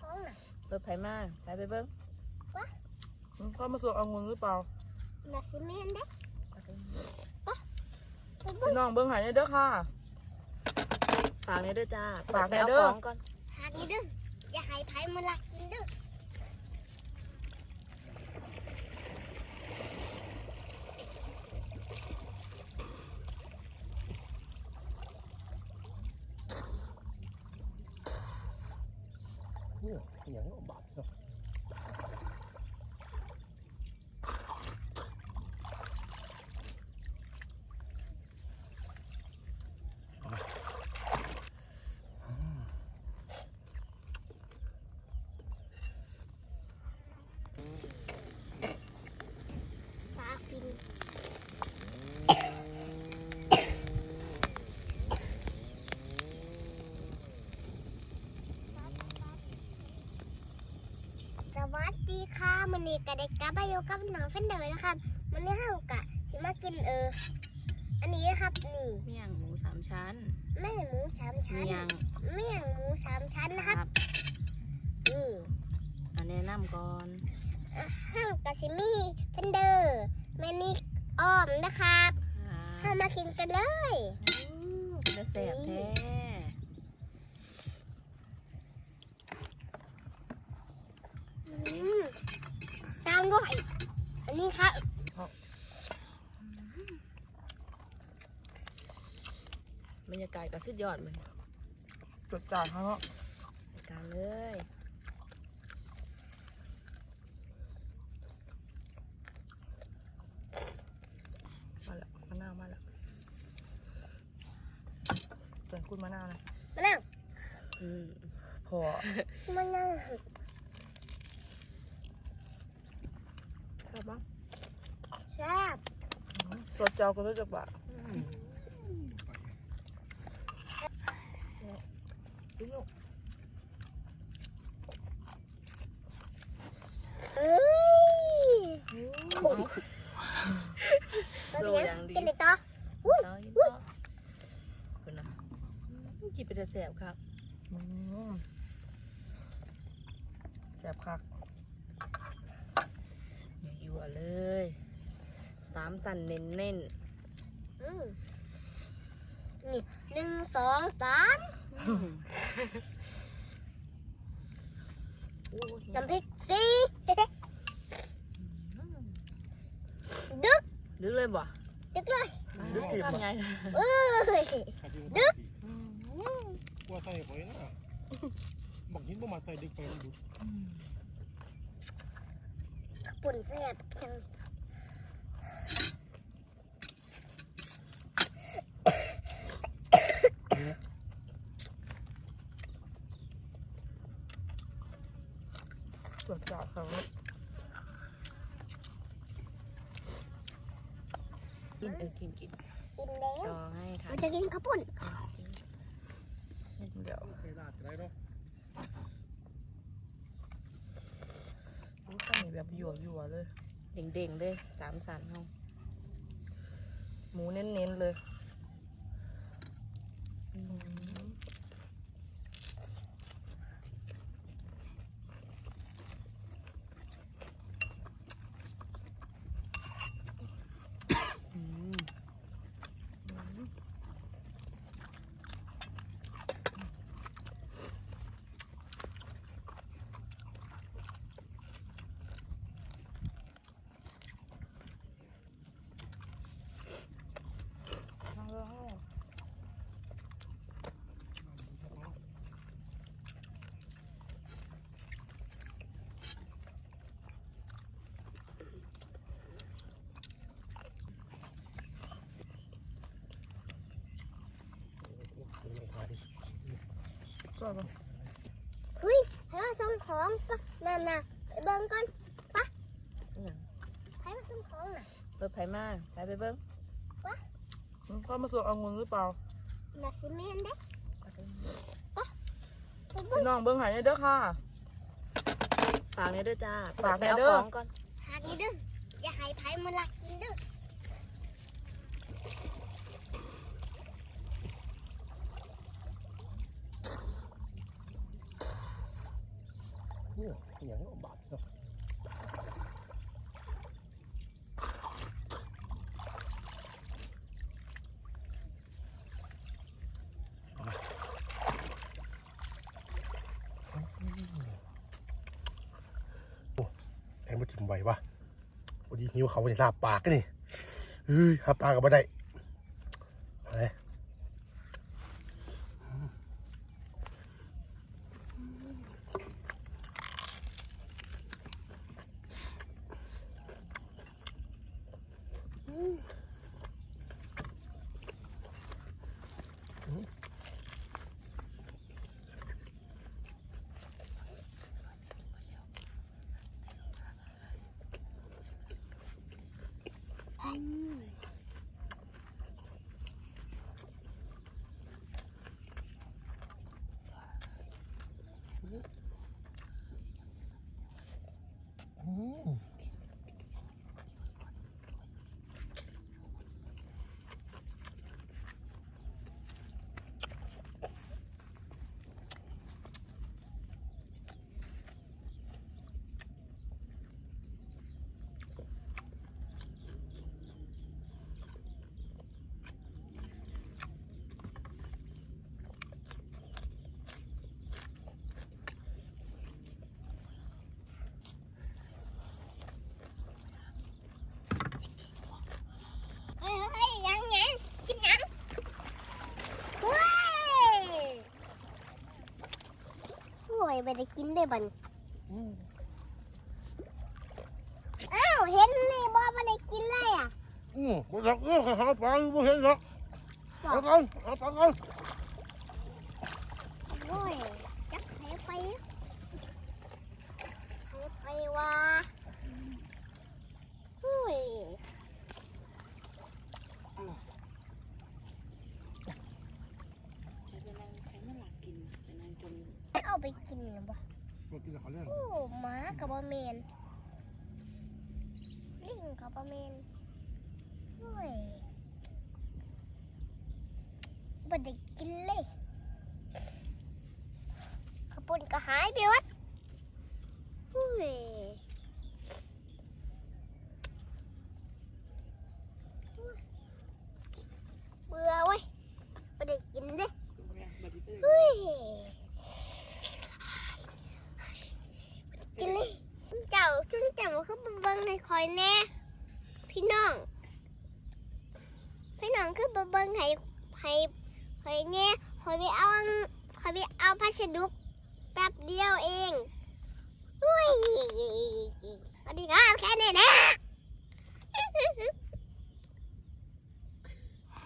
ของน่ะ เปิดไผมาไปไปเบิ้งเขามาสวกเอาเงินหรือเปล่า น่ะสิแม่นเด้ไปเบิ่พี่งน้องเบิ้งหายเด้อค่ะ ฝากนี่ด้วยจ้าฝากไปหน่อยเอาเด้อของก่อน หากินเด้ออย่าให้ไผมาลักกินเด้อ โอ้ยอย่างนี้บาดเนาะ ฝากินส วัสดีค่ะมันนี่ก็ได้กลับมาอยู่กับน้องเฟนเดอร์นะครับมันนี้เฮากะสิมากินเออ อันนี้นะครับนี่เมี่ยงหมูสามชั้นแม่หมูสามชั้นเมี่ยงเมี่ยงหมูสามชั้นนะครับนี่อันแนะนำก่อนห้างกาซิมี่เฟนเดอร์แมนิกอ้อมนะครับอ่าเข้ามากินกันเลยเป็นแต่แสบแท้ อืม ตามด้วย อันนี้ครับบรรยากาศก็สุดยอดเลยจดจ่ายเขาเนาะรายการเลยมาแล้วมะนาวมาแล้วเตือนคุณมะนาวนะมานั่งอืมพอมานั่ง ครับบ้างแซ่บสดเจ้าก็รู้จักบาทพี่ลูกเอ้ยโดอย่างดีกินเลยต่อต่อยิ้มต่อคุณนะอืมกินเป็นแต่แสบครับ อืมแซ่บคัก ยั่วๆเลย สามสันเน้นเน้นอืมนี่หนึ่งสองสามโอ้ยน้ำพริกสี่ดึกลึกเลยบ่ดึกเลยทำไงเอ้ยดึกกลัวใส่ไปนะบางทีบ่มาใส่ดึกไปมันดุ ปุ่นแซ่บจัง จดจ่ายเขา กินเออกินกินอิ่มแล้วรอให้ค่ะเราจะกินข้าวปุ้นเดี๋ยวไปลาดได้เนาะอู้ข้าวเหนียวแบบหยวๆเลย เด้งๆเลยสามสันเฮาหมูเน้นๆเลยอืม อืม เอาแล้ว ก็แบบเฮ้ยให้มาส่งของปะนั่นน่ะไปเบิ่งก่อนอหย่างให้มาส่งของน่ะเปิดไผมาไปไปเบิ้งเขามาสวกเอาเงินหรือเปล่าน่ะสิแม่นเด้ไปเบิ่งพี่น้องเบิ้งหายเด้อค่ะฝากนี่ด้วยจ้าฝากหน่ไปอยเอาเด้อของก่อนหากินเด้ออย่าให้ไผมาลักกินเด้อ เนี่ยอย่างนี้บาดเนาะโอ้ ให้มาถิ่มไว้วะพอดีหิวเขาเนี่ยลาบปากกันนี่เฮ้ยหาปลากับบ่ได้อะไร เฮ้ยเฮ้ยยังยังกินยังเฮ้ยโอ้ย ไม่ได้กินได้บันอ้าวเห็นนี่บ่ไม่ได้กินเลยอะอืมบ่รักเออหาปลาอยู่บ่เห็นหรอกเอากันเอาปลากันโอ้ยจับให้ไปให้ไปว่าโอ้ย ไปนั่งใครมาหลักกินไปนั่งจน เอาไปกินหรือเปล่า บ่เขาเล่นโอ้หมากับบอเมนลิงกับบอเมนโอ้ยบันได้กินเลยขาวปุ่นก็หายไปวัดโอ้ย ใข่ใข่ใข่เนี่ยคอยไปเอาคอยไปเอาผ้าชดุกแป๊บเดียวเองอุ้ยอดีงรับแค่นี้นะ